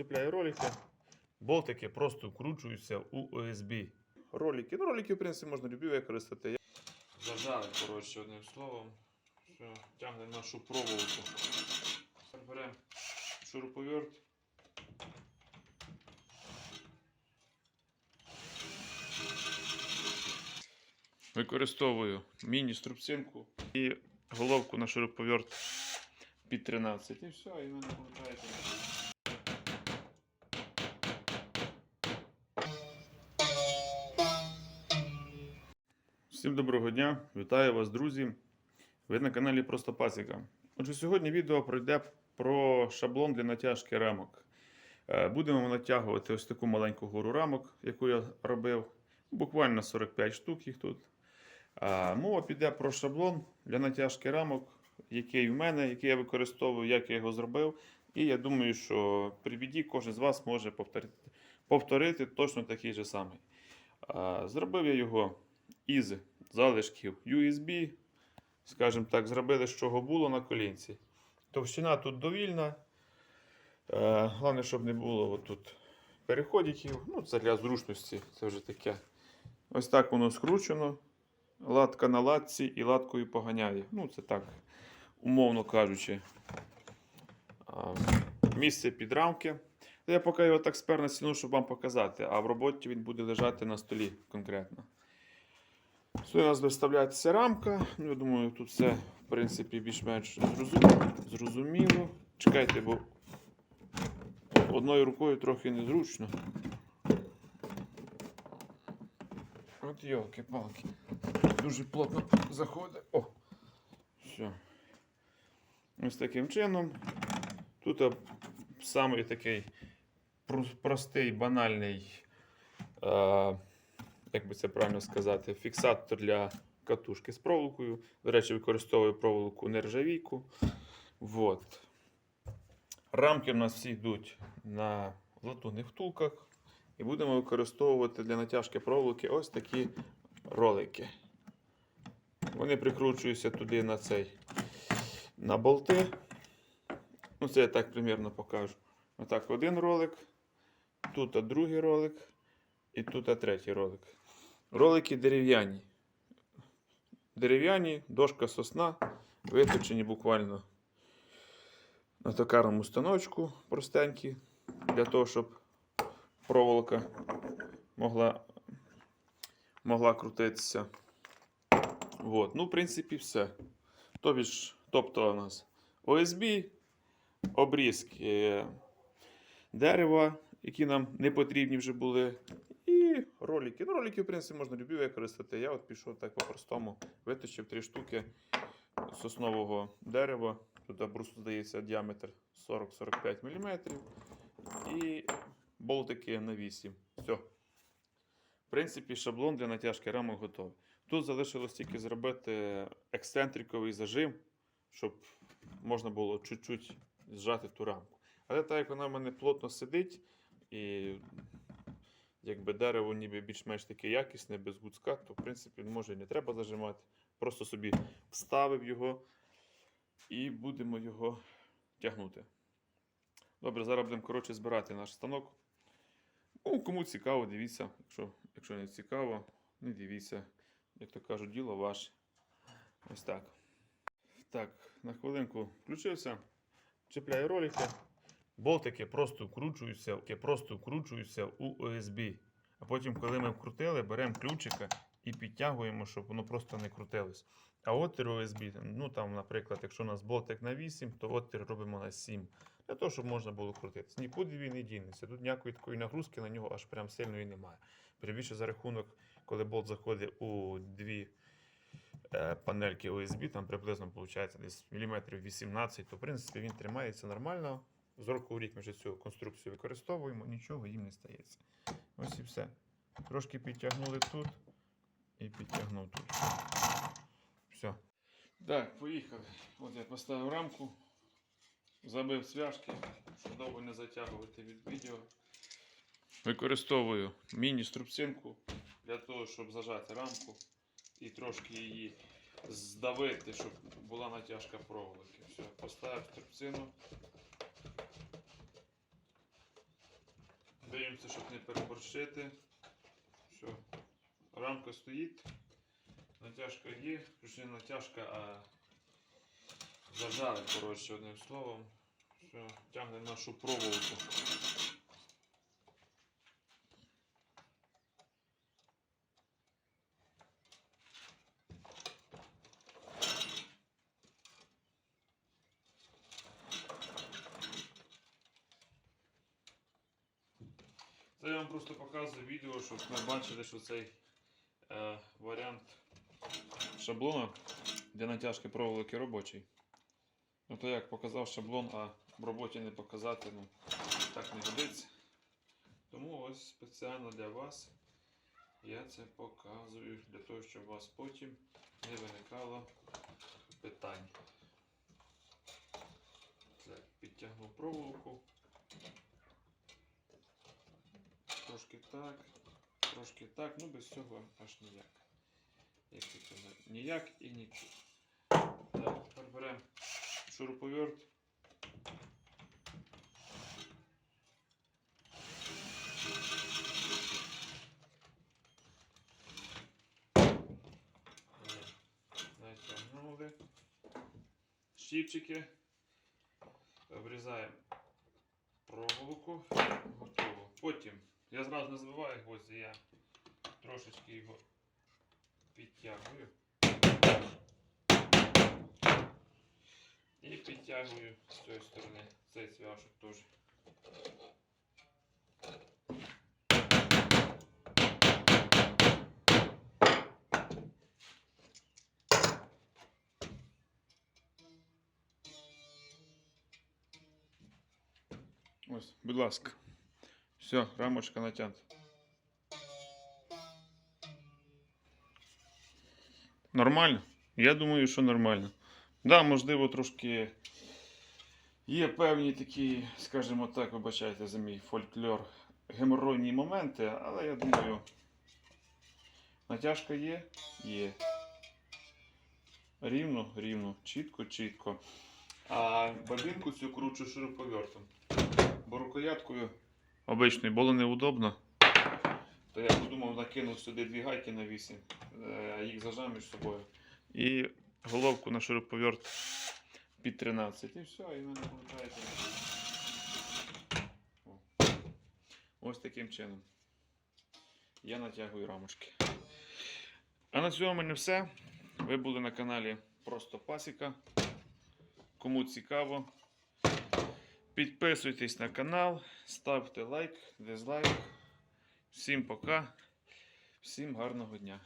чіпляю ролики. Болтики просто вкручуються у OSB. Ролики. Ну, ролики, в принципі, можна любі використати. Зажали, коротше, одним словом. Все, тягнемо нашу проволоку. Беремо шуруповерт. Використовую міні-струбцинку і головку на шуруповерт під 13. І все, і в мене виходить. Всім доброго дня! Вітаю вас, друзі! Ви на каналі Просто Пасіка. Отже, сьогодні відео пройде про шаблон для натяжки рамок. Е, Будемо натягувати ось таку маленьку гору рамок, яку я робив. Буквально 45 штук їх тут. Мова піде про шаблон для натяжки рамок, який в мене, який я використовую, як я його зробив. І я думаю, що при біді кожен з вас може повторити, повторити точно такий же самий. Зробив я його із залишків USB. Скажімо так, зробили, з чого було на колінці. Товщина тут довільна. Е, Головне, щоб не було отут переходиків. Ну, це для зручності. Це вже таке. Ось так воно скручено. Латка на латці і латкою поганяє. Ну, це так, умовно кажучи. Місце під рамки. Я поки його так спер на стіну, щоб вам показати, а в роботі він буде лежати на столі конкретно. Сюди у нас виставляється рамка. Ну, я думаю, тут все, в принципі, більш-менш зрозуміло. Чекайте, бо одною рукою трохи незручно. От йолки-палки. Дуже плотно заходить. О! Все. Ось таким чином. Тут самий такий простий, банальний, е, як би це правильно сказати, фіксатор для катушки з проволокою. До речі, використовую проволоку нержавійку. Вот. Рамки в нас всі йдуть на латунних втулках. І будемо використовувати для натяжки проволоки ось такі ролики. Вони прикручуються туди на цей на болти. Ну, це я так примірно покажу. Отак один ролик, тут другий ролик і тут третій ролик. Ролики дерев'яні. Дерев'яні, дошка сосна, виточені буквально на токарному станочку простенькі, для того, щоб проволока могла, могла крутитися. Вот. Ну, в принципі, все. Тобі тобто у нас OSB, обрізки е, дерева, які нам не потрібні вже були. Ролики. Ну, ролики, в принципі, можна любі використати. Я от пішов так по-простому, виточив три штуки соснового дерева. Тут просто здається діаметр 40-45 мм. І болтики на 8. Все. В принципі, шаблон для натяжки рамок готовий. Тут залишилось тільки зробити ексцентриковий зажим, щоб можна було чуть-чуть зжати ту рамку. Але так як вона в мене плотно сидить, і якби дерево ніби більш-менш таке якісне, без гуцка, то в принципі може і не треба зажимати. Просто собі вставив його і будемо його тягнути. Добре, зараз будемо коротше збирати наш станок. Ну, кому цікаво, дивіться. Якщо, якщо не цікаво, не дивіться. Як то кажуть, діло ваше. Ось так. Так, на хвилинку включився. Чіпляю ролики. Болтики просто вкручуються, просто вкручуються у OSB. А потім, коли ми вкрутили, беремо ключика і підтягуємо, щоб воно просто не крутилось. А отвір OSB, ну там, наприклад, якщо у нас болтик на 8, то отвір робимо на 7. Для того, щоб можна було крутитися. Нікуди він не дінеться. Тут ніякої такої нагрузки на нього аж прям сильної немає. Прибільше за рахунок, коли болт заходить у дві е, панельки OSB, там приблизно виходить десь міліметрів 18, то в принципі він тримається нормально. З року в рік ми вже цю конструкцію використовуємо, нічого їм не стається. Ось і все. Трошки підтягнули тут і підтягнув тут. Все. Так, поїхали. От я поставив рамку, забив свяжки, щоб довго не затягувати від відео. Використовую міні-струбцинку для того, щоб зажати рамку і трошки її здавити, щоб була натяжка проволоки. Все, поставив струбцину. Дивимося, щоб не переборщити. Все. Рамка стоїть. Натяжка є. Не натяжка, а зажали, коротше, одним словом. Все, тягне нашу проволоку. Просто показую відео, щоб ми бачили, що цей е, варіант шаблона для натяжки проволоки робочий. Ну то як показав шаблон, а в роботі не показати, ну так не годиться. Тому ось спеціально для вас я це показую, для того, щоб у вас потім не виникало питань. Так, підтягнув проволоку. Трошки так, трошки так, ну без цього аж ніяк. Як це? Ніяк і нічого. Так, тепер беремо шуруповерт. Натягнули. Щипчики. Обрізаємо проволоку. Готово. Потім я зразу не збиваю гвозді, я трошечки його підтягую. І підтягую з цієї сторони цей цвяшок теж. Ось, будь ласка. Все, рамочка натягнута. Нормально? Я думаю, що нормально. Да, можливо, трошки є певні такі, скажімо так, вибачайте за мій фольклор, геморройні моменти, але я думаю, натяжка є? Є. Рівно, рівно, чітко, чітко. А бабінку цю кручу шуруповертом. Бо рукояткою обичною було неудобно. То я подумав, накинув сюди дві гайки на 8, е, їх зажав між собою. І головку на шуруповерт під 13. І все, і мене виходить. Ось таким чином. Я натягую рамочки. А на цьому в мене все. Ви були на каналі Просто Пасіка. Кому цікаво, підписуйтесь на канал, ставте лайк, дизлайк. Всім пока, всім гарного дня.